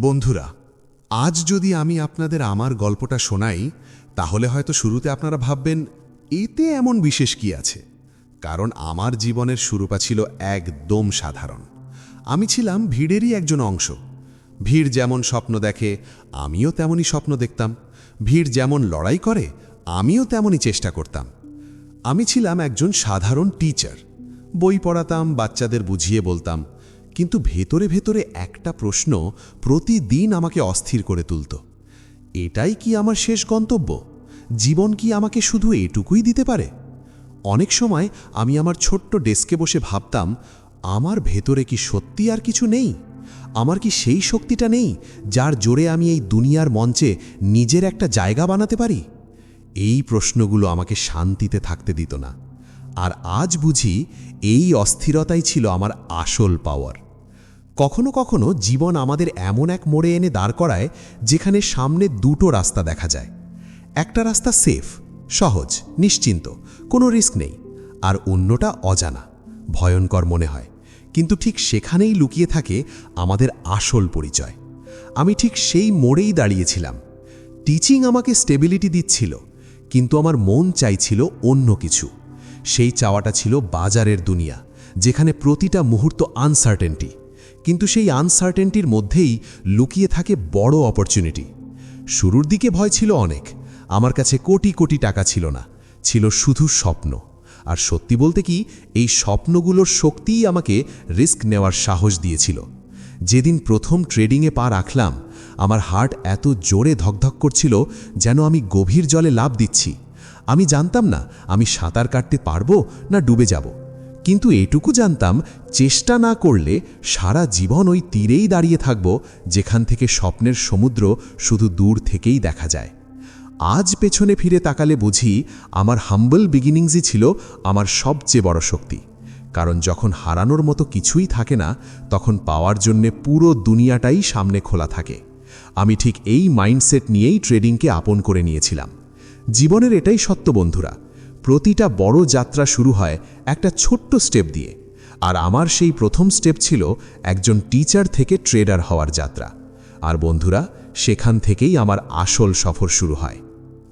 বন্ধুরা, আজ যদি আমি আপনাদের আমার গল্পটা শোনাই, তাহলে হয়তো শুরুতে আপনারা ভাববেন, এতে এমন বিশেষ কি আছে? কারণ আমার জীবনের শুরুটা ছিল একদম সাধারণ। আমি ছিলাম ভিড়েরই একজন অংশ। ভিড় যেমন স্বপ্ন দেখে, আমিও তেমনই স্বপ্ন দেখতাম। ভিড় যেমন লড়াই করে, আমিও তেমনই চেষ্টা করতাম। আমি ছিলাম একজন সাধারণ টিচার। বই পড়াতাম, বাচ্চাদের বুঝিয়ে বলতাম কিন্তু ভেতরে ভেতরে একটা প্রশ্ন প্রতিদিন আমাকে অস্থির করে তুলত। এটাই কি আমার শেষ গন্তব্য? জীবন কি আমাকে শুধু এটুকুই দিতে পারে? অনেক সময় আমি আমার ছোট্ট ডেস্কে বসে ভাবতাম, আমার ভেতরে কি সত্যি আর কিছু নেই? আমার কি সেই শক্তিটা নেই যার জোরে আমি এই দুনিয়ার মঞ্চে নিজের একটা জায়গা বানাতে পারি? এই প্রশ্নগুলো আমাকে শান্তিতে থাকতে দিত না। আর আজ বুঝি এই অস্থিরতাই ছিল আমার আসল পাওয়ার কখনো কখনো জীবন আমাদের এমন এক মোড়ে এনে দাঁড় করায় যেখানে সামনে দুটো রাস্তা দেখা যায়। একটা রাস্তা সেফ, সহজ, নিশ্চিন্ত, কোনো রিস্ক নেই, আর অন্যটা অজানা, ভয়ঙ্কর মনে হয়। কিন্তু ঠিক সেখানেই লুকিয়ে থাকে আমাদের আসল পরিচয়। আমি ঠিক সেই মোড়েই দাঁড়িয়েছিলাম। টিচিং আমাকে স্টেবিলিটি দিচ্ছিল, কিন্তু আমার মন চাইছিল অন্য কিছু। সেই চাওয়াটা ছিল বাজারের দুনিয়া, যেখানে প্রতিটা মুহূর্ত আনসার্টেনটি। কিন্তু সেই আনসার্টেনটির মধ্যেই লুকিয়ে থাকে বড় অপরচুনিটি শুরুর দিকে ভয় ছিল অনেক। আমার কাছে কোটি কোটি টাকা ছিল না। ছিল শুধু স্বপ্ন। আর সত্যি বলতে কি, এই স্বপ্নগুলোর শক্তিই আমাকে রিস্ক নেওয়ার সাহস দিয়েছিল। যেদিন প্রথম ট্রেডিংয়ে পা রাখলাম, আমার হার্ট এত জোরে ধকধক করছিল যেন আমি গভীর জলে লাভ দিচ্ছি। আমি জানতাম না, আমি সাঁতার কাটতে পারব না ডুবে যাব। কিন্তু এটুকু জানতাম, চেষ্টা না করলে সারা জীবন ওই তীরেই দাঁড়িয়ে থাকব, যেখান থেকে স্বপ্নের সমুদ্র শুধু দূর থেকেই দেখা যায়। আজ পেছনে ফিরে তাকালে বুঝি আমার হাম্বল বিগিনিংসই ছিল আমার সবচেয়ে বড় শক্তি। কারণ যখন হারানোর মতো কিছুই থাকে না, তখন পাওয়ার জন্যে পুরো দুনিয়াটাই সামনে খোলা থাকে। আমি ঠিক এই মাইন্ডসেট নিয়েই ট্রেডিংকে আপন করে নিয়েছিলাম। জীবনের এটাই সত্য, বন্ধুরা। প্রতিটা বড় যাত্রা শুরু হয় একটা ছোট্ট স্টেপ দিয়ে। আর আমার সেই প্রথম স্টেপ ছিল একজন টিচার থেকে ট্রেডার হওয়ার যাত্রা। আর বন্ধুরা, সেখান থেকেই আমার আসল সফর শুরু হয়।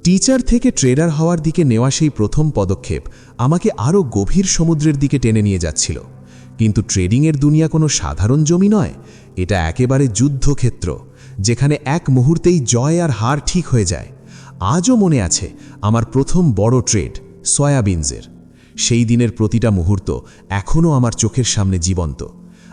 টিচার থেকে ট্রেডার হওয়ার দিকে নেওয়া সেই প্রথম পদক্ষেপ আমাকে আরও গভীর সমুদ্রের দিকে টেনে নিয়ে যাচ্ছিল। কিন্তু ট্রেডিংয়ের দুনিয়া কোনো সাধারণ জমি নয়, এটা একেবারে যুদ্ধক্ষেত্র, যেখানে এক মুহূর্তেই জয় আর হার ঠিক হয়ে যায়। আজও মনে আছে আমার প্রথম বড় ট্রেড। সয়াবিনসের। সেই দিনের প্রতিটা মুহূর্ত এখনও আমার চোখের সামনে জীবন্ত।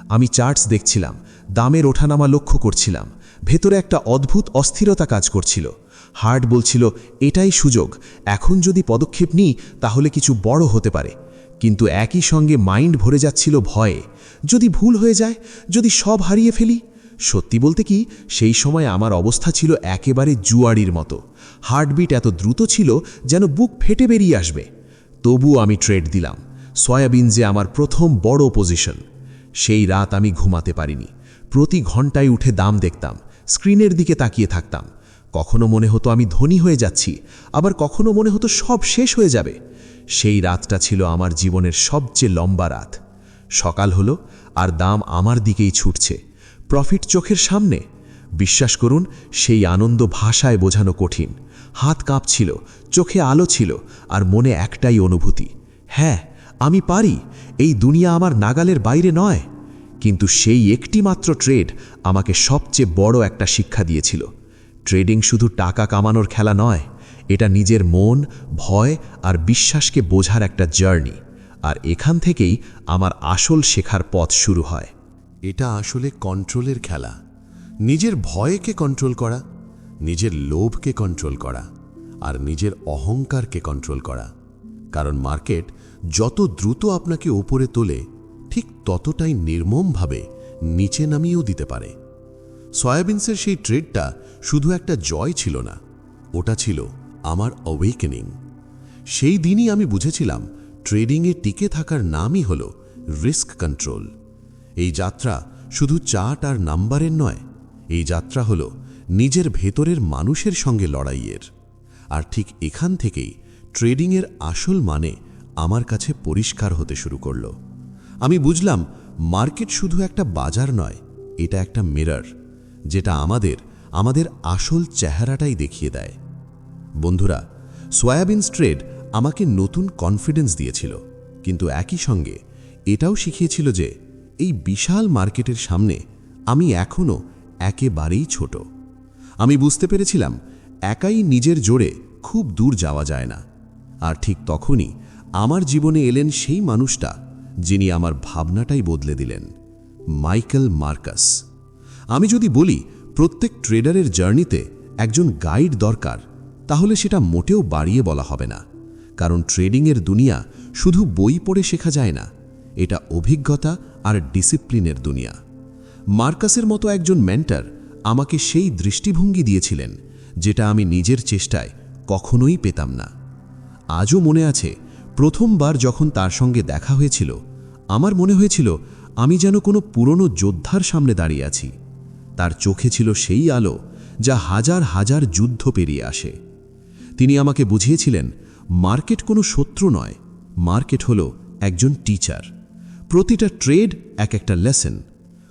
আমি চার্টস দেখছিলাম, দামের ওঠানামা লক্ষ্য করছিলাম, ভেতরে একটা অদ্ভুত অস্থিরতা কাজ করছিল। হার্ট বলছিল, এটাই সুযোগ, এখন যদি পদক্ষেপ নিই, তাহলে কিছু বড় হতে পারে। কিন্তু একই সঙ্গে মাইন্ড ভরে যাচ্ছিল ভয়ে। যদি ভুল হয়ে যায়, যদি সব হারিয়ে ফেলি? সত্যি বলতে কি, সেই সময় আমার অবস্থা ছিল একেবারে জুয়ারির মতো। হার্টবিট এত দ্রুত ছিল যেন বুক ফেটে বেরিয়ে আসবে। তবুও আমি ট্রেড দিলাম। সয়াবিন যে আমার প্রথম বড় পজিশন। সেই রাত আমি ঘুমাতে পারিনি। প্রতি ঘন্টায় উঠে দাম দেখতাম। স্ক্রিনের দিকে তাকিয়ে থাকতাম। কখনো মনে হতো আমি ধনী হয়ে যাচ্ছি, আবার কখনো মনে হতো সব শেষ হয়ে যাবে। সেই রাতটা ছিল আমার জীবনের সবচেয়ে লম্বা রাত। সকাল হলো, আর দাম আমার দিকেই ছুটছে। প্রফিট চোখের সামনে। বিশ্বাস করুন, সেই আনন্দ ভাষায় বোঝানো কঠিন। হাত কাঁপছিল, চোখে আলো ছিল আর মনে একটাই অনুভূতি। হ্যাঁ আমি পারি, এই দুনিয়া আমার নাগালের বাইরে নয়। কিন্তু সেই একটি মাত্র ট্রেড আমাকে সবচেয়ে বড় একটা শিক্ষা দিয়েছিল। ট্রেডিং শুধু টাকা কামানোর খেলা নয়, এটা নিজের মন, ভয় আর বিশ্বাসকে বোঝার একটা জার্নি। আর এখান থেকেই আমার আসল শেখার পথ শুরু হয়। এটা আসলে কন্ট্রোলের খেলা। নিজের ভয়কে কন্ট্রোল করা নিজের লোভকে কন্ট্রোল করা আর নিজের অহংকারকে কন্ট্রোল করা। কারণ মার্কেট যত দ্রুত আপনাকে ওপরে তোলে, ঠিক ততটাই নির্মমভাবে নিচে নামিয়েও দিতে পারে। সয়াবিনসের সেই ট্রেডটা শুধু একটা জয় ছিল না, ওটা ছিল আমার অওয়েকেনিং সেই দিনই আমি বুঝেছিলাম ট্রেডিংয়ে টিকে থাকার নামই হল রিস্ক কন্ট্রোল এই যাত্রা শুধু চার্ট আর নাম্বারের নয়, এই যাত্রা হল নিজের ভেতরের মানুষের সঙ্গে লড়াইয়ের। আর ঠিক এখান থেকেই ট্রেডিংয়ের আসল মানে আমার কাছে পরিষ্কার হতে শুরু করল। আমি বুঝলাম, মার্কেট শুধু একটা বাজার নয়, এটা একটা মিরর, যেটা আমাদের আমাদের আসল চেহারাটাই দেখিয়ে দেয়। বন্ধুরা সয়াবিন ট্রেড আমাকে নতুন কনফিডেন্স দিয়েছিল, কিন্তু একই সঙ্গে এটাও শিখিয়েছিল যে, এই বিশাল মার্কেটের সামনে আমি এখনও একেবারেই ছোট। আমি বুঝতে পেরেছিলাম, একাই নিজের জোরে খুব দূর যাওয়া যায় না। আর ঠিক তখনই আমার জীবনে এলেন সেই মানুষটা, যিনি আমার ভাবনাটাই বদলে দিলেন, মাইকেল মার্কাস। আমি যদি বলি, প্রত্যেক ট্রেডারের জার্নিতে একজন গাইড দরকার, তাহলে সেটা মোটেও বাড়িয়ে বলা হবে না। কারণ ট্রেডিংয়ের দুনিয়া শুধু বই পড়ে শেখা যায় না, এটা অভিজ্ঞতা আর ডিসিপ্লিনের দুনিয়া। মার্কাসের মতো একজন মেন্টার আমাকে সেই দৃষ্টিভঙ্গি দিয়েছিলেন, যেটা আমি নিজের চেষ্টায় কখনোই পেতাম না। আজও মনে আছে, প্রথমবার যখন তার সঙ্গে দেখা হয়েছিল, আমার মনে হয়েছিল আমি যেন কোনো পুরনো যোদ্ধার সামনে দাঁড়িয়ে আছি। তার চোখে ছিল সেই আলো যা হাজার হাজার যুদ্ধ পেরিয়ে আসে। তিনি আমাকে বুঝিয়েছিলেন, মার্কেট কোনো শত্রু নয়, মার্কেট হলো একজন টিচার। প্রতিটা ট্রেড এক একটা লেসন,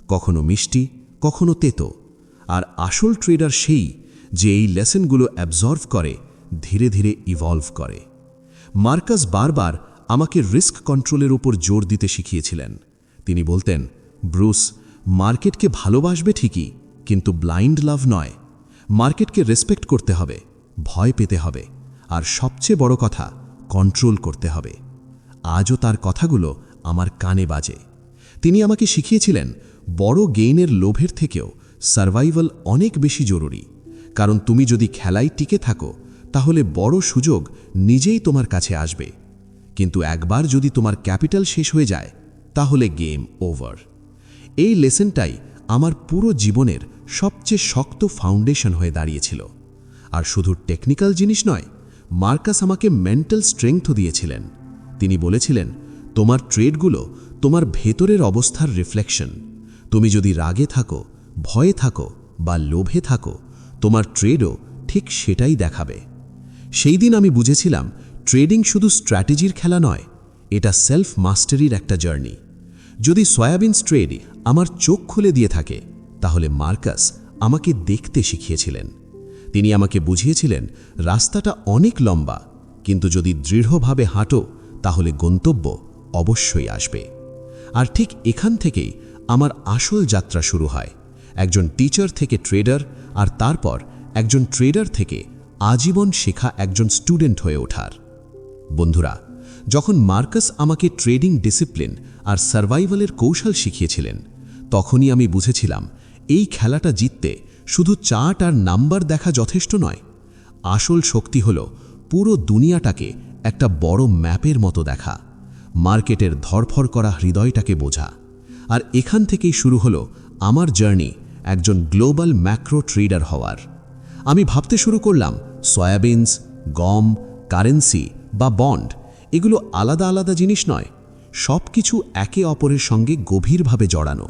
কখনো মিষ্টি, কখনো তেতো। আর আসল ট্রেডার সেই যে এই লেসনগুলো অ্যাবজর্ভ করে, ধীরে ধীরে ইভলভ করে। মার্কাস বারবার আমাকে রিস্ক কন্ট্রোলের উপর জোর দিতে শিখিয়েছিলেন। তিনি বলতেন, ব্রুস, মার্কেটকে ভালোবাসবে ঠিকই, কিন্তু ব্লাইন্ড লাভ নয়। মার্কেটকে রেসপেক্ট করতে হবে, ভয় পেতে হবে, আর সবচেয়ে বড় কথা কন্ট্রোল করতে হবে। আজও তার কথাগুলো আমার কানে বাজে। তিনি আমাকে শিখিয়েছিলেন, বড় গেইনের লোভের থেকেও সার্ভাইভাল অনেক বেশি জরুরি। কারণ তুমি যদি খেলায় টিকে থাকো, তাহলে বড় সুযোগ নিজেই তোমার কাছে আসবে। কিন্তু একবার যদি তোমার ক্যাপিটাল শেষ হয়ে যায়, তাহলে গেম ওভার। এই লেসনটাই আমার পুরো জীবনের সবচেয়ে শক্ত ফাউন্ডেশন হয়ে দাঁড়িয়েছিল। আর শুধু টেকনিক্যাল জিনিস নয়, মার্কাস আমাকে মেন্টাল স্ট্রেংথও দিয়েছিলেন। তিনি বলেছিলেন, তোমার ট্রেডগুলো তোমার ভেতরের অবস্থার রিফ্লেকশন। তুমি যদি রাগে থাকো ভয়ে থাকো বা লোভে থাকো, তোমার ট্রেডও ঠিক সেটাই দেখাবে। সেই দিন আমি বুঝেছিলাম ট্রেডিং শুধু স্ট্র্যাটেজির খেলা নয়, এটা সেলফ মাস্টারির একটা জার্নি যদি সয়াবিন ট্রেড আমার চোখ খুলে দিয়ে থাকে, তাহলে মার্কাস আমাকে দেখতে শিখিয়েছিলেন। তিনি আমাকে বুঝিয়েছিলেন, রাস্তাটা অনেক লম্বা, কিন্তু যদি দৃঢ়ভাবে হাঁটো, তাহলে গন্তব্য অবশ্যই আসবে। আর ঠিক এখান থেকেই আমার আসল যাত্রা শুরু হয়। একজন টিচার থেকে ট্রেডার আর তারপর একজন ট্রেডার থেকে আজীবন শেখা একজন স্টুডেন্ট হয়ে ওঠার। বন্ধুরা, যখন মার্কাস আমাকে ট্রেডিং ডিসিপ্লিন আর সার্ভাইভালের কৌশল শিখিয়েছিলেন, তখনই আমি বুঝেছিলাম এই খেলাটা জিততে শুধু চার্ট আর নাম্বার দেখা যথেষ্ট নয়, আসল শক্তি হল পুরো দুনিয়াটাকে একটা বড় ম্যাপের মতো দেখা মার্কেটের ধরফর করা হৃদয়টাকে বোঝা। আর এখান থেকেই শুরু হলো আমার জার্নি একজন গ্লোবাল ম্যাক্রো ট্রেডার হওয়ার। আমি ভাবতে শুরু করলাম, সয়াবিনস, গম, কারেন্সি বা বন্ড, এগুলো আলাদা আলাদা জিনিস নয় সব কিছু একে অপরের সঙ্গে গভীরভাবে জড়ানো।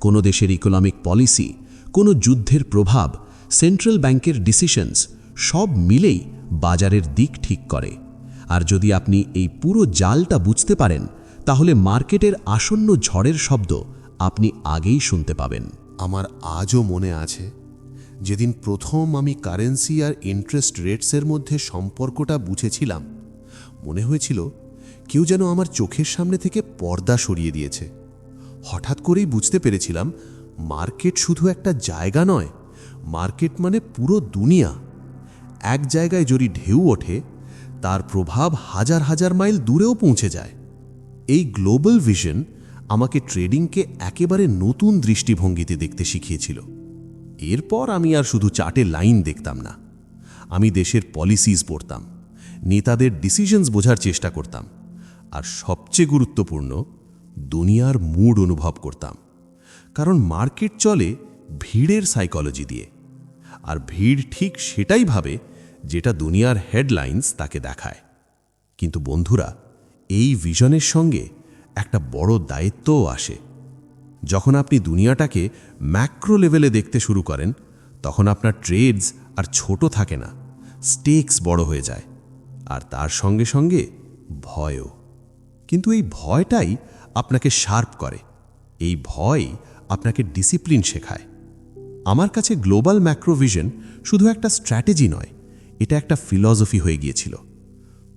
কোনো দেশের ইকোনমিক পলিসি কোনো যুদ্ধের প্রভাব সেন্ট্রাল ব্যাংকের ডিসিশনস সব মিলেই বাজারের দিক ঠিক করে। আর যদি আপনি এই পুরো জালটা বুঝতে পারেন, তাহলে মার্কেটের আসন্ন ঝড়ের শব্দ আপনি আগেই শুনতে পাবেন। আমার আজও মনে আছে, যেদিন প্রথম আমি কারেন্সি আর ইন্টারেস্ট রেটসের মধ্যে সম্পর্কটা বুঝেছিলাম, মনে হয়েছিল কেউ যেন আমার চোখের সামনে থেকে পর্দা সরিয়ে দিয়েছে। হঠাৎ করেই বুঝতে পেরেছিলাম, মার্কেট শুধু একটা জায়গা নয়, মার্কেট মানে পুরো দুনিয়া। এক জায়গায় যদি ঢেউ ওঠে, তার প্রভাব হাজার হাজার মাইল দূরেও পৌঁছে যায়। এই গ্লোবাল ভিশন আমাকে ট্রেডিংকে একেবারে নতুন দৃষ্টিভঙ্গিতে দেখতে শিখিয়েছিল। এরপর আমি আর শুধু চার্টে লাইন দেখতাম না। আমি দেশের পলিসিজ পড়তাম, নেতাদের ডিসিশনস বোঝার চেষ্টা করতাম, আর সবচেয়ে গুরুত্বপূর্ণ, দুনিয়ার মুড অনুভব করতাম। কারণ মার্কেট চলে ভিড়ের সাইকোলজি দিয়ে, আর ভিড় ঠিক সেটাই ভাবে যেটা দুনিয়ার হেডলাইন্স তাকে দেখায়। কিন্তু বন্ধুরা, এই ভিশনের সঙ্গে একটা বড় দায়িত্বও আসে। যখন আপনি দুনিয়াটাকে ম্যাক্রো লেভেলে দেখতে শুরু করেন, তখন আপনার ট্রেডস আর ছোট থাকে না, স্টেকস বড় হয়ে যায়, আর তার সঙ্গে সঙ্গে ভয়ও। কিন্তু এই ভয়টাই আপনাকে শার্প করে, এই ভয় আপনাকে ডিসিপ্লিন শেখায়। আমার কাছে গ্লোবাল ম্যাক্রোভিশন শুধু একটা স্ট্র্যাটেজি নয়, এটা একটা ফিলসফি হয়ে গিয়েছিল।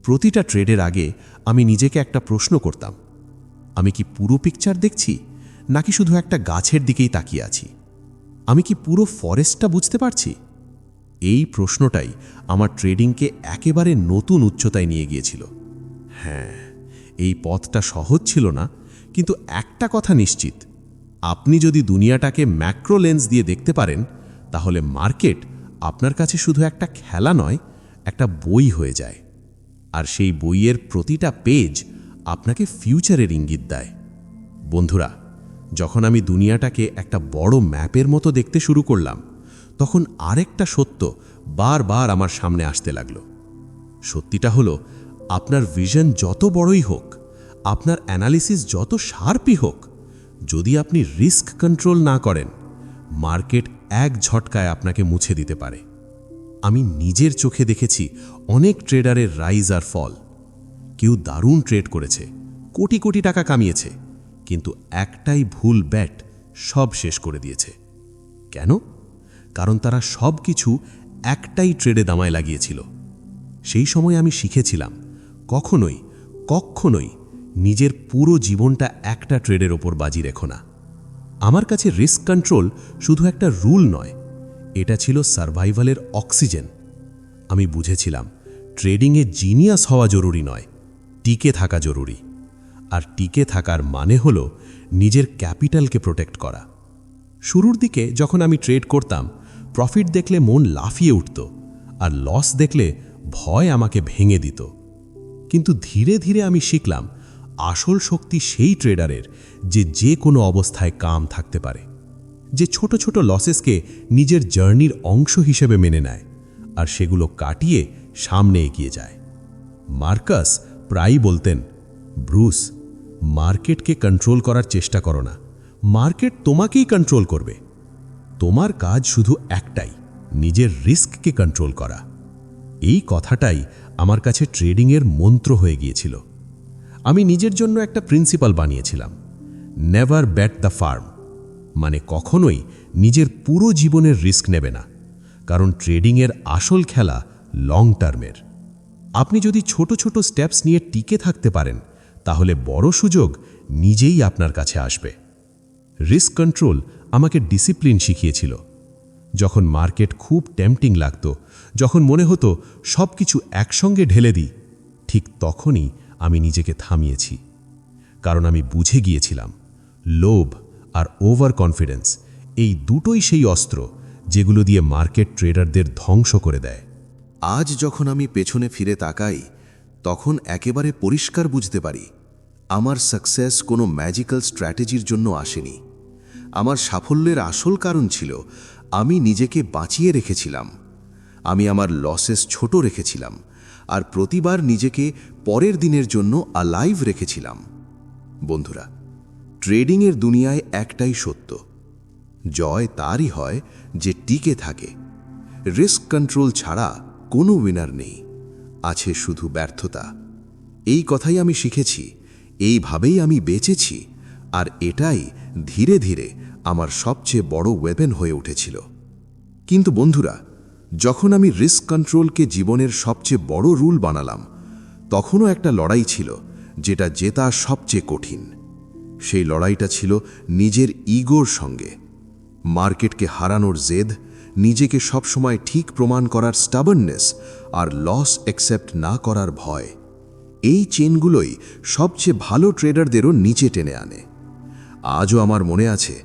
প্রতিটা ট্রেডের আগে আমি নিজেকে একটা প্রশ্ন করতাম আমি কি পুরো পিকচার দেখছি, নাকি শুধু একটা গাছের দিকেই তাকিয়ে আছি? আমি কি পুরো ফরেস্টটা বুঝতে পারছি? এই প্রশ্নটাই আমার ট্রেডিংকে একেবারে নতুন উচ্চতায় নিয়ে গিয়েছিল। হ্যাঁ এই পথটা সহজ ছিল না, কিন্তু একটা কথা নিশ্চিত। আপনি যদি দুনিয়াটাকে ম্যাক্রো লেন্স দিয়ে দেখতে পারেন, তাহলে মার্কেট আপনার কাছে শুধু একটা খেলা নয়, একটা বই হয়ে যায়। আর সেই বইয়ের প্রতিটা পেজ আপনাকে ফিউচারের ইঙ্গিত দেয়। বন্ধুরা, যখন আমি দুনিয়াটাকে একটা বড় ম্যাপের মতো দেখতে শুরু করলাম, তখন আরেকটা সত্য বারবার আমার সামনে আসতে লাগল। সত্যিটা হলো, আপনার ভিশন যত বড়ই হোক, আপনার অ্যানালিসিস যত শার্পই হোক, যদি আপনি রিস্ক কন্ট্রোল না করেন মার্কেট এক ঝটকায় আপনাকে মুছে দিতে পারে। আমি নিজের চোখে দেখেছি অনেক ট্রেডারের রাইজ আর ফল কেউ দারুণ ট্রেড করেছে, কোটি কোটি টাকা কামিয়েছে, কিন্তু একটাই ভুল ব্যাট সব শেষ করে দিয়েছে। কেন? কারণ তারা সব কিছু একটাই ট্রেডে দামায় লাগিয়েছিল। সেই সময় আমি শিখেছিলাম, কখনোই কখনোই নিজের পুরো জীবনটা একটা ট্রেডের ওপর বাজি রেখো না। আমার কাছে রিস্ক কন্ট্রোল শুধু একটা রুল নয়, এটা ছিল সার্ভাইভালের অক্সিজেন আমি বুঝেছিলাম ট্রেডিংয়ে জিনিয়াস হওয়া জরুরি নয় টিকে থাকা জরুরি। আর টিকে থাকার মানে হল নিজের ক্যাপিটালকে প্রোটেক্ট করা। শুরুর দিকে যখন আমি ট্রেড করতাম, প্রফিট দেখলে মন লাফিয়ে উঠত, আর লস দেখলে ভয় আমাকে ভেঙে দিত। কিন্তু ধীরে ধীরে আমি শিখলাম, আসল শক্তি সেই ট্রেডারের যে যে কোনো অবস্থায় কাম থাকতে পারে, যে ছোট ছোট লসেসকে নিজের জার্নির অংশ হিসেবে মেনে নেয়, আর সেগুলো কাটিয়ে সামনে এগিয়ে যায়। মার্কাস প্রায়ই বলতেন, ব্রুস, মার্কেটকে কন্ট্রোল করার চেষ্টা করো না। মার্কেট তোমাকেই কন্ট্রোল করবে। তোমার কাজ শুধু একটাই, নিজের রিস্ককে কন্ট্রোল করা। এই কথাটাই আমার কাছে ট্রেডিংয়ের মন্ত্র হয়ে গিয়েছিল। আমি নিজের জন্য একটা প্রিন্সিপাল বানিয়েছিলাম। নেভার ব্যাট দ্য ফার্ম মানে কখনোই নিজের পুরো জীবনের রিস্ক নেবে না। কারণ ট্রেডিংয়ের আসল খেলা লং টার্মের আপনি যদি ছোট ছোট স্টেপস নিয়ে টিকে থাকতে পারেন, তাহলে বড় সুযোগ নিজেই আপনার কাছে আসবে। রিস্ক কন্ট্রোল আমাকে ডিসিপ্লিন শিখিয়েছিল। যখন মার্কেট খুব টেম্পটিং লাগত, যখন মনে হতো সব কিছু একসঙ্গে ঢেলে দিই, ঠিক তখনই আমি নিজেকে থামিয়েছি। কারণ আমি বুঝে গিয়েছিলাম, লোভ আর ওভার কনফিডেন্স এই দুটোই সেই অস্ত্র যেগুলো দিয়ে মার্কেট ট্রেডারদের ধ্বংস করে দেয়। আজ যখন আমি পেছনে ফিরে তাকাই, তখন একেবারে পরিষ্কার বুঝতে পারি, আমার সাকসেস কোনো ম্যাজিক্যাল স্ট্র্যাটেজির জন্য আসেনি। আমার সাফল্যের আসল কারণ ছিল, আমি নিজেকে বাঁচিয়ে রেখেছিলাম। আমি আমার লসেস ছোট রেখেছিলাম, আর প্রতিবার নিজেকে পরের দিনের জন্য আলাইভ রেখেছিলাম। বন্ধুরা ট্রেডিংয়ের দুনিয়ায় একটাই সত্য, জয় তারই হয় যে টিকে থাকে। রিস্ক কন্ট্রোল ছাড়া কোনো উইনার নেই। আছে শুধু ব্যর্থতা। এই কথাই আমি শিখেছি, এইভাবেই আমি বেঁচেছি, আর এটাই ধীরে ধীরে আমার সবচেয়ে বড় ওয়েপেন হয়ে উঠেছিল। কিন্তু বন্ধুরা, যখন আমি রিস্ক কন্ট্রোলকে জীবনের সবচেয়ে বড় রুল বানালাম, তখনও একটা লড়াই ছিল, যেটা জেতা সবচেয়ে কঠিন। সেই লড়াইটা ছিল নিজের ইগোর সঙ্গে। মার্কেটকে হারানোর জেদ নিজেকে সবসময় ঠিক প্রমাণ করার স্টাবননেস আর লস অ্যাকসেপ্ট না করার ভয়। এই চেনগুলোই সবচেয়ে ভালো ট্রেডারদেরও নিচে টেনে আনে। আজও আমার মনে আছে,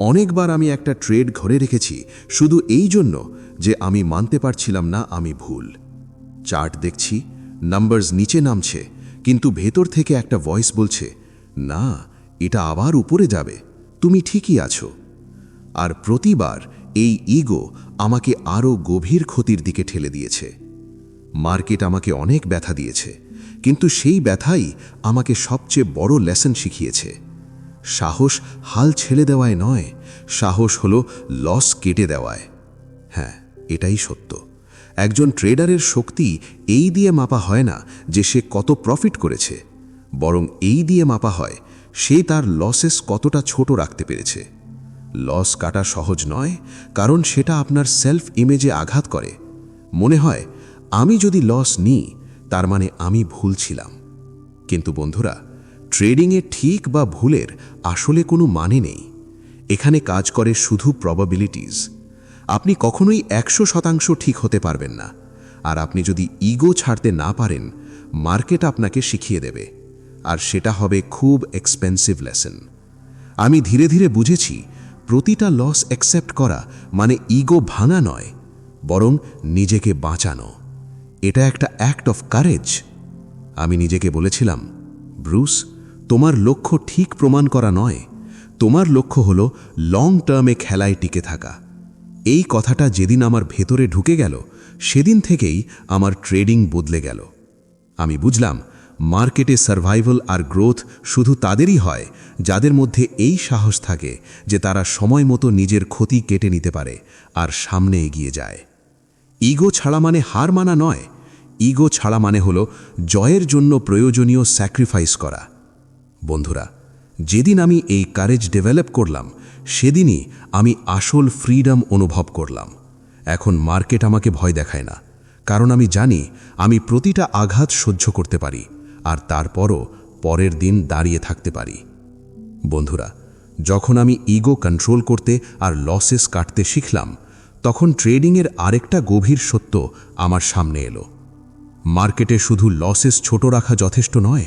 অনেকবার আমি একটা ট্রেড ঘরে রেখেছি, শুধু এই জন্য যে আমি মানতে পারছিলাম না আমি ভুল। চার্ট দেখছি নাম্বারস নিচে নামছে, কিন্তু ভেতর থেকে একটা ভয়েস বলছে, না, এটা আবার উপরে যাবে, তুমি ঠিকই আছো। আর প্রতিবার এই ইগো আমাকে আরও গভীর ক্ষতির দিকে ঠেলে দিয়েছে। মার্কেট আমাকে অনেক ব্যথা দিয়েছে, কিন্তু সেই ব্যথাই আমাকে সবচেয়ে বড় লেসন শিখিয়েছে। সাহস হাল ছেড়ে দেওয়ায় নয়, সাহস হলো লস কেটে দেওয়ায়। হ্যাঁ এটাই সত্য। একজন ট্রেডারের শক্তি এই দিয়ে মাপা হয় না যে সে কত প্রফিট করেছে, বরং এই দিয়ে মাপা হয় সে তার লসেস কতটা ছোট রাখতে পেরেছে। লস কাটা সহজ নয়, কারণ সেটা আপনার সেলফ ইমেজে আঘাত করে। মনে হয়, আমি যদি লস নিই, তার মানে আমি ভুল ছিলাম। কিন্তু বন্ধুরা ট্রেডিংয়ে ঠিক বা ভুলের আসলে কোনো মানে নেই। এখানে কাজ করে শুধু প্রবাবিলিটিস আপনি কখনোই একশো শতাংশ ঠিক হতে পারবেন না। আর আপনি যদি ইগো ছাড়তে না পারেন মার্কেট আপনাকে শিখিয়ে দেবে। আর সেটা হবে খুব এক্সপেন্সিভ লেসন আমি ধীরে ধীরে বুঝেছি প্রতিটা লস অ্যাকসেপ্ট করা মানে ইগো ভাঙা নয়, বরং নিজেকে বাঁচানো। এটা একটা অ্যাক্ট অফ কারেজ আমি নিজেকে বলেছিলাম, ব্রুস, তোমার লক্ষ্য ঠিক প্রমাণ করা নয়। তোমার লক্ষ্য হল লং টার্মে খেলায় টিকে থাকা। এই কথাটা যেদিন আমার ভেতরে ঢুকে গেল, সেদিন থেকেই আমার ট্রেডিং বদলে গেল। আমি বুঝলাম মার্কেটে সার্ভাইভাল আর গ্রোথ শুধু তাদেরই হয়, যাদের মধ্যে এই সাহস থাকে যে তারা সময় মতো নিজের ক্ষতি কেটে নিতে পারে আর সামনে এগিয়ে যায়। ইগো ছাড়া মানে হার মানা নয়। ইগো ছাড়া মানে হল জয়ের জন্য প্রয়োজনীয় স্যাক্রিফাইস করা। বন্ধুরা, যেদিন আমি এই কারেজ ডেভেলপ করলাম, সেদিনই আমি আসল ফ্রিডম অনুভব করলাম। এখন মার্কেট আমাকে ভয় দেখায় না, কারণ আমি জানি আমি প্রতিটা আঘাত সহ্য করতে পারি। আর তারপরও পরের দিন দাঁড়িয়ে থাকতে পারি। বন্ধুরা, যখন আমি ইগো কন্ট্রোল করতে আর লসেস কাটতে শিখলাম, তখন ট্রেডিংয়ের আরেকটা গভীর সত্য আমার সামনে এলো। মার্কেটে শুধু লসেস ছোট রাখা যথেষ্ট নয়,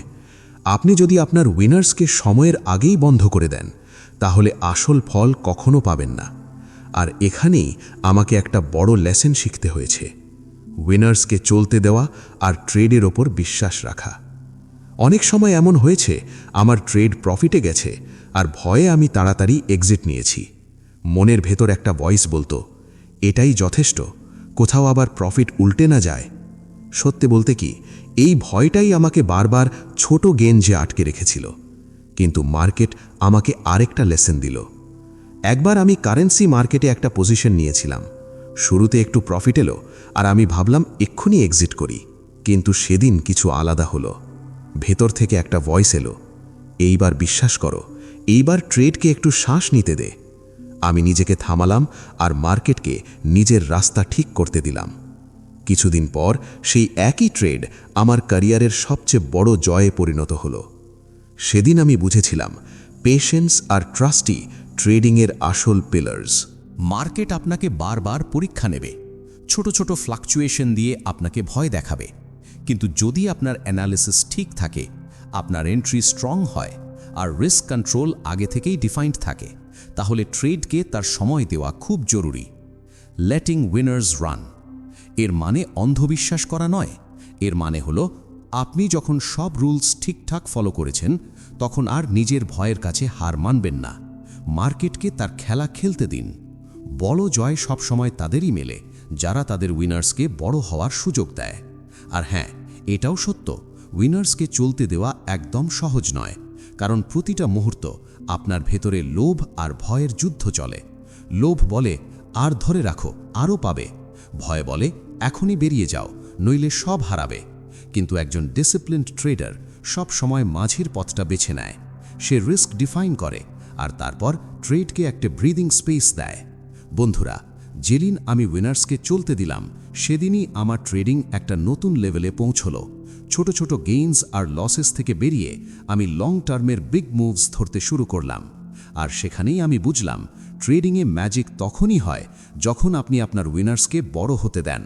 আপনি যদি আপনার উইনার্সকে সময়ের আগেই বন্ধ করে দেন, তাহলে আসল ফল কখনো পাবেন না। আর এখানেই আমাকে একটা বড় লেসেন শিখতে হয়েছে, উইনার্সকে চলতে দেওয়া আর ট্রেডের ওপর বিশ্বাস রাখা। অনেক সময় এমন হয়েছে, আমার ট্রেড প্রফিটে গেছে, আর ভয়ে আমি তাড়াতাড়ি এক্সিট নিয়েছি। মনের ভেতর একটা ভয়েস বলতো, এটাই যথেষ্ট, কোথাও আবার প্রফিট উল্টে না যায়। সত্যি বলতে কি, এই ভয়টাই আমাকে বারবার ছোট গেঞ্জে আটকে রেখেছিল। কিন্তু মার্কেট আমাকে আরেকটা লেসেন দিল। একবার আমি কারেন্সি মার্কেটে একটা পজিশন নিয়েছিলাম। শুরুতে একটু প্রফিট এলো, আর আমি ভাবলাম এক্ষুনি এক্সিট করি। কিন্তু সেদিন কিছু আলাদা হলো। ভেতর থেকে একটা ভয়েস এলো, এইবার বিশ্বাস করো, এইবার ট্রেডকে একটু শ্বাস নিতে দে। আমি নিজেকে থামালাম আর মার্কেটকে নিজের রাস্তা ঠিক করতে দিলাম। কিছুদিন পর সেই একই ট্রেড আমার ক্যারিয়ারের সবচেয়ে বড় জয়ে পরিণত হলো। সেদিন আমি বুঝেছিলাম পেশেন্স আর ট্রাস্টি ট্রেডিংয়ের আসল পিলার্স মার্কেট আপনাকে বারবার পরীক্ষা নেবে। ছোট ছোট ফ্লাকচুয়েশন দিয়ে আপনাকে ভয় দেখাবে। কিন্তু যদি আপনার অ্যানালিসিস ঠিক থাকে, আপনার এন্ট্রি স্ট্রং হয় আর রিস্ক কন্ট্রোল আগে থেকেই ডিফাইন্ড থাকে, তাহলে ট্রেডকে তার সময় দেওয়া খুব জরুরি। লেটিং উইনার্স রান এর মানে অন্ধবিশ্বাস করা নয়। এর মানে হলো, আপনি যখন সব রুলস ঠিকঠাক ফলো করেছেন, তখন আর নিজের ভয়ের কাছে হার মানবেন না। মার্কেটকে তার খেলা খেলতে দিন। বড় জয় সবসময় তাদেরই মেলে, যারা তাদের উইনার্সকে বড় হওয়ার সুযোগ দেয়। আর হ্যাঁ এটাও সত্য, উইনার্সকে চলতে দেওয়া একদম সহজ নয়। কারণ প্রতিটা মুহূর্ত আপনার ভেতরে লোভ আর ভয়ের যুদ্ধ চলে। লোভ বলে, আর ধরে রাখো, আরও পাবে। ভয় বলে, এখনই বেরিয়ে যাও, নইলে সব হারাবে। কিন্তু একজন ডিসিপ্লিনড ট্রেডার সব সময় মাঝের পথটা বেছে নেয়। সে রিস্ক ডিফাইন করে, আর তারপর ট্রেডকে একটা ব্রিদিং স্পেস দেয়। বন্ধুরা যেদিন আমি উইনার্সকে চলতে দিলাম, সেদিনই আমার ট্রেডিং একটা নতুন লেভেলে পৌঁছল। ছোট ছোট গেইনস আর লসেস থেকে বেরিয়ে আমি লং টার্মের বিগ মুভস ধরতে শুরু করলাম। আর সেখানেই আমি বুঝলাম, ট্রেডিংয়ে ম্যাজিক তখনই হয় যখন আপনি আপনার উইনার্সকে বড় হতে দেন।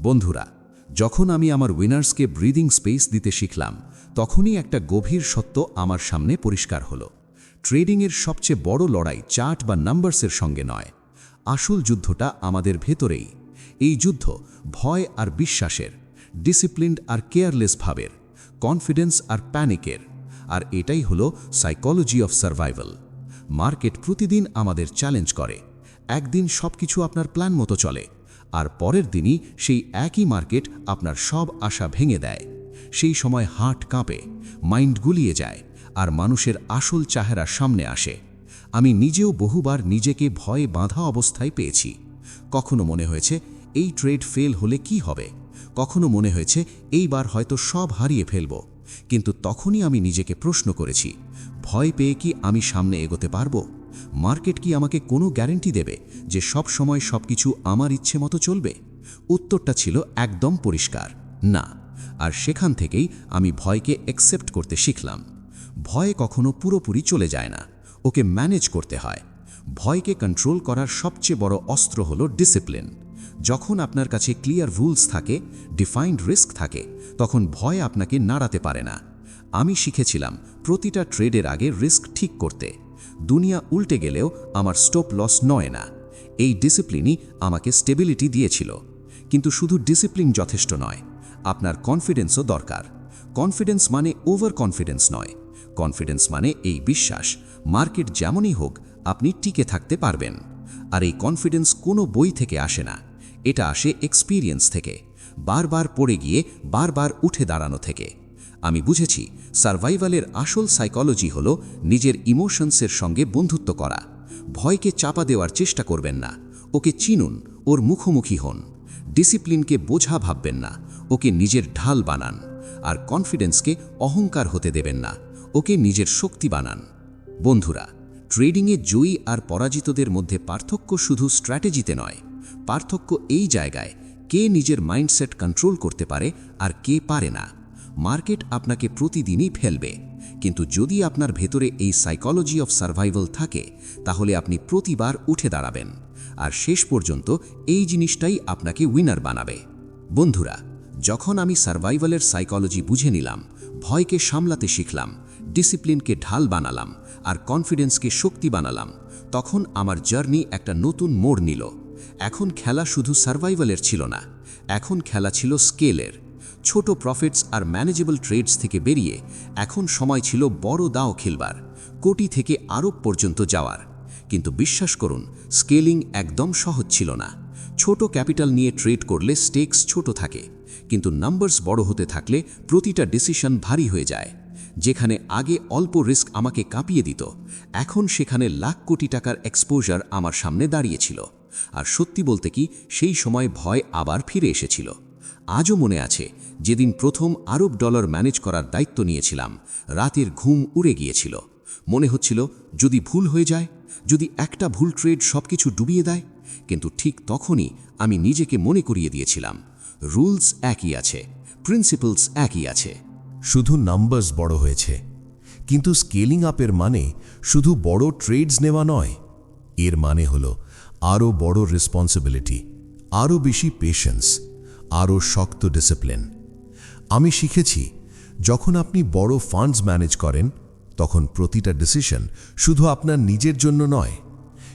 বন্ধুরা, যখন আমি আমার উইনার্সকে ব্রিদিং স্পেস দিতে শিখলাম, তখনই একটা গভীর সত্য আমার সামনে পরিষ্কার হলো। ট্রেডিংয়ের সবচেয়ে বড় লড়াই চার্ট বা নাম্বারসের সঙ্গে নয় আসল যুদ্ধটা আমাদের ভেতরেই। এই যুদ্ধ ভয় আর বিশ্বাসের ডিসিপ্লিনড আর কেয়ারলেস ভাবের কনফিডেন্স আর প্যানিকের আর এটাই হলো সাইকোলজি অফ সার্ভাইভাল মার্কেট প্রতিদিন আমাদের চ্যালেঞ্জ করে। একদিন সব কিছু আপনার প্ল্যান মতো চলে। আর পরের দিনই সেই একই মার্কেট আপনার সব আশা ভেঙে দেয়। সেই সময় হার্ট কাঁপে মাইন্ড গুলিয়ে যায়, আর মানুষের আসল চাহেরা সামনে আসে। আমি নিজেও বহুবার নিজেকে ভয়ে বাঁধা অবস্থায় পেয়েছি। কখনো মনে হয়েছে, এই ট্রেড ফেল হলে কি হবে? কখনো মনে হয়েছে, এইবার হয়তো সব হারিয়ে ফেলব। কিন্তু তখনই আমি নিজেকে প্রশ্ন করেছি, ভয় পেয়ে কি আমি সামনে এগোতে পারব? মার্কেট কি আমাকে কোনো গ্যারেন্টি দেবে যে সব সময় সব কিছু আমার ইচ্ছে মতো চলবে? উত্তরটা ছিল একদম পরিষ্কার, না। আর সেখান থেকেই আমি ভয়কে অ্যাকসেপ্ট করতে শিখলাম। ভয় কখনো পুরোপুরি চলে যায় না। ওকে ম্যানেজ করতে হয়। ভয়কে কন্ট্রোল করার সবচেয়ে বড় অস্ত্র হলো ডিসিপ্লিন যখন আপনার কাছে ক্লিয়ার রুলস থাকে ডিফাইন্ড রিস্ক থাকে, তখন ভয় আপনাকে নাড়াতে পারে না। আমি শিখেছিলাম প্রতিটা ট্রেডের আগে রিস্ক ঠিক করতে। দুনিয়া উল্টে গেলেও আমার স্টপ লস নয় না। এই ডিসিপ্লিনই আমাকে স্টেবিলিটি দিয়েছিল। কিন্তু শুধু ডিসিপ্লিন যথেষ্ট নয়, আপনার কনফিডেন্সও দরকার। কনফিডেন্স মানে ওভার কনফিডেন্স নয়। কনফিডেন্স মানে এই বিশ্বাস মার্কেট যেমনই হোক, আপনি টিকে থাকতে পারবেন। আর এই কনফিডেন্স কোনো বই থেকে আসে না। এটা আসে এক্সপিরিয়েন্স থেকে। বারবার পড়ে গিয়ে বারবার উঠে দাঁড়ানো থেকে। আমি বুঝেছি সার্ভাইভালের আসল সাইকোলজি হল নিজের ইমোশনসের সঙ্গে বন্ধুত্ব করা। ভয়কে চাপা দেওয়ার চেষ্টা করবেন না। ওকে চিনুন, ওর মুখোমুখি হন। ডিসিপ্লিনকে বোঝা ভাববেন না। ওকে নিজের ঢাল বানান। আর কনফিডেন্সকে অহংকার হতে দেবেন না। ওকে নিজের শক্তি বানান। বন্ধুরা ট্রেডিংয়ে জয়ী আর পরাজিতদের মধ্যে পার্থক্য শুধু স্ট্র্যাটেজিতে নয়। পার্থক্য এই জায়গায়, কে নিজের মাইন্ডসেট কন্ট্রোল করতে পারে আর কে পারে না। মার্কেট আপনাকে প্রতিদিনই ফেলবে। কিন্তু যদি আপনার ভেতরে এই সাইকোলজি অফ সার্ভাইভাল থাকে, তাহলে আপনি প্রতিবার উঠে দাঁড়াবেন। আর শেষ পর্যন্ত এই জিনিসটাই আপনাকে উইনার বানাবে। বন্ধুরা, যখন আমি সার্ভাইভালের সাইকোলজি বুঝে নিলাম, ভয়কে সামলাতে শিখলাম ডিসিপ্লিনকে ঢাল বানালাম আর কনফিডেন্সকে শক্তি বানালাম। তখন আমার জার্নি একটা নতুন মোড় নিল। এখন খেলা শুধু সার্ভাইভালের ছিল না, এখন খেলা ছিল স্কেলের ছোট প্রফিটস আর ম্যানেজেবল ট্রেডস থেকে বেরিয়ে এখন সময় ছিল বড় দাও খেলবার, কোটি থেকে আরব পর্যন্ত যাওয়ার। কিন্তু বিশ্বাস করুন স্কেলিং একদম সহজ ছিল না। ছোট ক্যাপিটাল নিয়ে ট্রেড করলে স্টেকস ছোট থাকে, কিন্তু নাম্বারস বড় হতে থাকলে প্রতিটা ডিসিশন ভারী হয়ে যায়। যেখানে আগে অল্প রিস্ক আমাকে কাঁপিয়ে দিত, এখন সেখানে লাখ কোটি টাকার এক্সপোজার আমার সামনে দাঁড়িয়েছিল। আর সত্যি বলতে কি, সেই সময় ভয় আবার ফিরে এসেছিল। আজও মনে আছে, যেদিন প্রথম আরব ডলার ম্যানেজ করার দায়িত্ব নিয়েছিলাম, রাতের ঘুম উড়ে গিয়েছিল। মনে হচ্ছিল, যদি ভুল হয়ে যায়, যদি একটা ভুল ট্রেড সব কিছু ডুবিয়ে দেয়, কিন্তু ঠিক তখনই আমি নিজেকে মনে করিয়ে দিয়েছিলাম। রুলস একই আছে প্রিন্সিপালস একই আছে। শুধু নাম্বারস বড় হয়েছে। কিন্তু স্কেলিং আপের মানে শুধু বড় ট্রেডস নেওয়া নয়, এর মানে হল আরও বড় রেসপন্সিবিলিটি আরও বেশি পেশেন্স আরও শক্ত ডিসিপ্লিন আমি শিখেছি, যখন আপনি বড় ফান্ডস ম্যানেজ করেন, তখন প্রতিটা ডিসিশন শুধু আপনার নিজের জন্য নয়,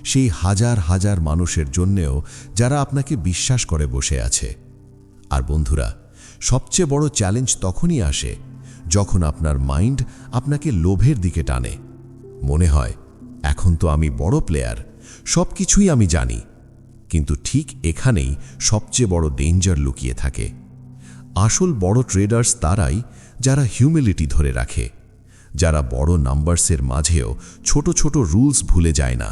সেই হাজার হাজার মানুষের জন্যেও যারা আপনাকে বিশ্বাস করে বসে আছে। আর বন্ধুরা, সবচেয়ে বড় চ্যালেঞ্জ তখনই আসে যখন আপনার মাইন্ড আপনাকে লোভের দিকে টানে, মনে হয়, এখন তো আমি বড় প্লেয়ার সব কিছুই আমি জানি, কিন্তু ঠিক এখানেই সবচেয়ে বড় ডেঞ্জার লুকিয়ে থাকে। আসল বড় ট্রেডার্স তারাই যারা হিউমিলিটি ধরে রাখে, যারা বড় নাম্বারসের মাঝেও ছোট ছোট রুলস ভুলে যায় না।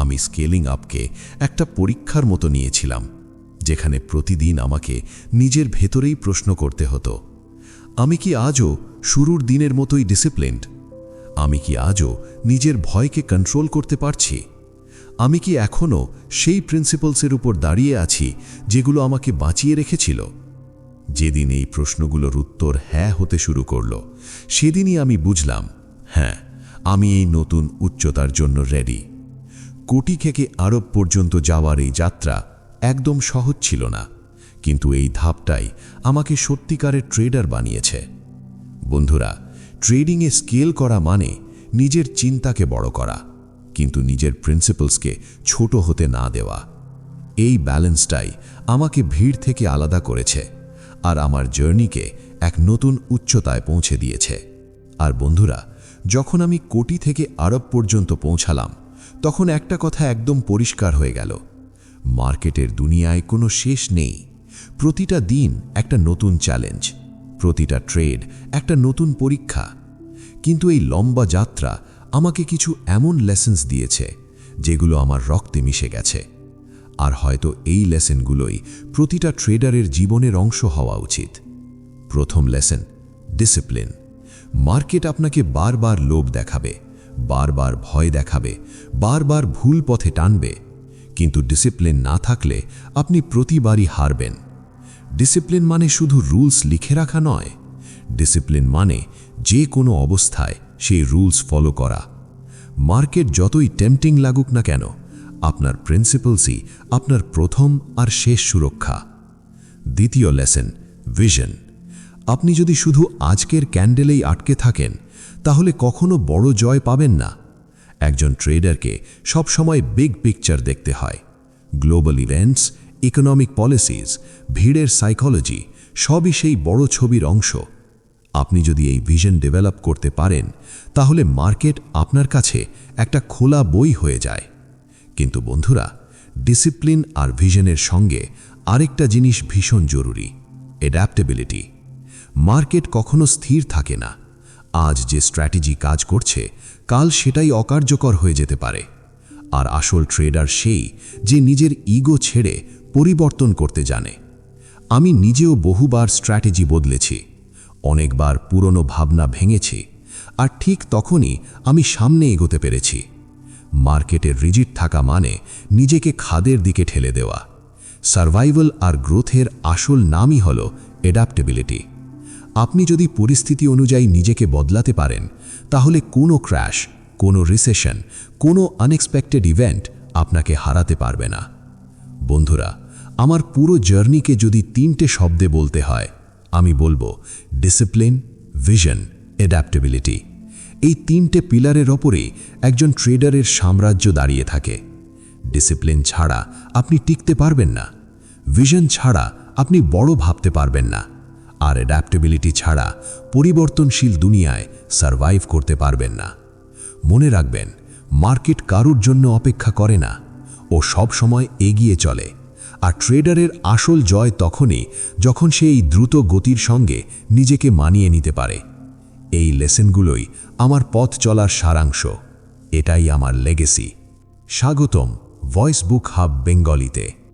আমি স্কেলিং আপকে একটা পরীক্ষার মতো নিয়েছিলাম, যেখানে প্রতিদিন আমাকে নিজের ভেতরেই প্রশ্ন করতে হতো আমি কি আজও শুরুর দিনের মতোই ডিসিপ্লিনড আমি কি আজও নিজের ভয়কে কন্ট্রোল করতে পারছি? আমি কি এখনও সেই প্রিন্সিপালসের উপর দাঁড়িয়ে আছি যেগুলো আমাকে বাঁচিয়ে রেখেছিল? যেদিন এই প্রশ্নগুলোর উত্তর হ্যাঁ হতে শুরু করল, সেদিনই আমি বুঝলাম হ্যাঁ আমি এই নতুন উচ্চতার জন্য রেডি কোটি থেকে আরব পর্যন্ত যাওয়ার এই যাত্রা একদম সহজ ছিল না। কিন্তু এই ধাপটাই আমাকে সত্যিকারের ট্রেডার বানিয়েছে। বন্ধুরা, ট্রেডিংয়ে স্কেল করা মানে নিজের চিন্তাকে বড় করা, কিন্তু নিজের প্রিন্সিপালসকে ছোট হতে না দেওয়া। এই ব্যালেন্সটাই আমাকে ভিড় থেকে আলাদা করেছে আর আমার জার্নিকে এক নতুন উচ্চতায় পৌঁছে দিয়েছে। আর বন্ধুরা, যখন আমি কোটি থেকে আরব পর্যন্ত পৌঁছালাম, তখন একটা কথা একদম পরিষ্কার হয়ে গেল। মার্কেটের দুনিয়ায় কোনো শেষ নেই। প্রতিটা দিন একটা নতুন চ্যালেঞ্জ প্রতিটা ট্রেড একটা নতুন পরীক্ষা। কিন্তু এই লম্বা যাত্রা আমাকে কিছু এমন লেসেন্স দিয়েছে, যেগুলো আমার রক্তে মিশে গেছে। আর হয়তো এই লেসেনগুলোই প্রতিটা ট্রেডারের জীবনের অংশ হওয়া উচিত। প্রথম লেসেন ডিসিপ্লিন মার্কেট আপনাকে বারবার লোভ দেখাবে, বারবার ভয় দেখাবে, বারবার ভুল পথে টানবে। কিন্তু ডিসিপ্লিন না থাকলে আপনি প্রতিবারই হারবেন। ডিসিপ্লিন মানে শুধু রুলস লিখে রাখা নয়। ডিসিপ্লিন মানে যে কোনো অবস্থায় সেই রুলস ফলো করা। মার্কেট যতই টেম্পটিং লাগুক না কেন, আপনার প্রিন্সিপালসই আপনার প্রথম আর শেষ সুরক্ষা। দ্বিতীয় লেসেন ভিশন আপনি যদি শুধু আজকের ক্যান্ডেলেই আটকে থাকেন, তাহলে কখনো বড় জয় পাবেন না। একজন ট্রেডারকে সবসময় বিগ পিকচার দেখতে হয়। গ্লোবাল ইভেন্টস ইকোনমিক পলিসিস ভিড়ের সাইকোলজি সবই সেই বড় ছবির অংশ। আপনি যদি এই ভিশন ডেভেলপ করতে পারেন, তাহলে মার্কেট আপনার কাছে একটা খোলা বই হয়ে যায়। কিন্তু বন্ধুরা ডিসিপ্লিন আর ভিশনের সঙ্গে আরেকটা জিনিস ভীষণ জরুরি অ্যাডাপ্টেবিলিটি মার্কেট কখনো স্থির থাকে না। আজ যে স্ট্র্যাটেজি কাজ করছে, কাল সেটাই অকার্যকর হয়ে যেতে পারে। আর আসল ট্রেডার সেই যে নিজের ইগো ছেড়ে পরিবর্তন করতে জানে। আমি নিজেও বহুবার স্ট্র্যাটেজি বদলেছি, অনেকবার পুরনো ভাবনা ভেঙেছি, আর ঠিক তখনই আমি সামনে এগোতে পেরেছি। মার্কেটে রিজিট থাকা মানে নিজেকে খাদের দিকে ঠেলে দেওয়া। সার্ভাইভাল আর গ্রোথের আসল নামই হল অ্যাডাপ্টেবিলিটি। আপনি যদি পরিস্থিতি অনুযায়ী নিজেকে বদলাতে পারেন, তাহলে কোনো ক্র্যাশ, কোনো রিসেশন, কোনো আনএক্সপেক্টেড ইভেন্ট আপনাকে হারাতে পারবে না। বন্ধুরা আমার পুরো জার্নিকে যদি তিনটে শব্দে বলতে হয়, আমি বলব ডিসিপ্লিন ভিশন অ্যাডাপ্টেবিলিটি এই তিনটে পিলারের ওপরেই একজন ট্রেডারের সাম্রাজ্য দাঁড়িয়ে থাকে। ডিসিপ্লিন ছাড়া আপনি টিকতে পারবেন না। ভিশন ছাড়া আপনি বড় ভাবতে পারবেন না। আর অ্যাডাপ্টেবিলিটি ছাড়া পরিবর্তনশীল দুনিয়ায় সারভাইভ করতে পারবেন না। মনে রাখবেন মার্কেট কারুর জন্য অপেক্ষা করে না। ও সব সময় এগিয়ে চলে। আর ট্রেডারের আসল জয় তখনই যখন সে এই দ্রুত গতির সঙ্গে নিজেকে মানিয়ে নিতে পারে। এই লেসেনগুলোই আমার পথ চলার সারাংশ। এটাই আমার লেগেসি স্বাগতম ভয়েস বুক হাব বেঙ্গলিতে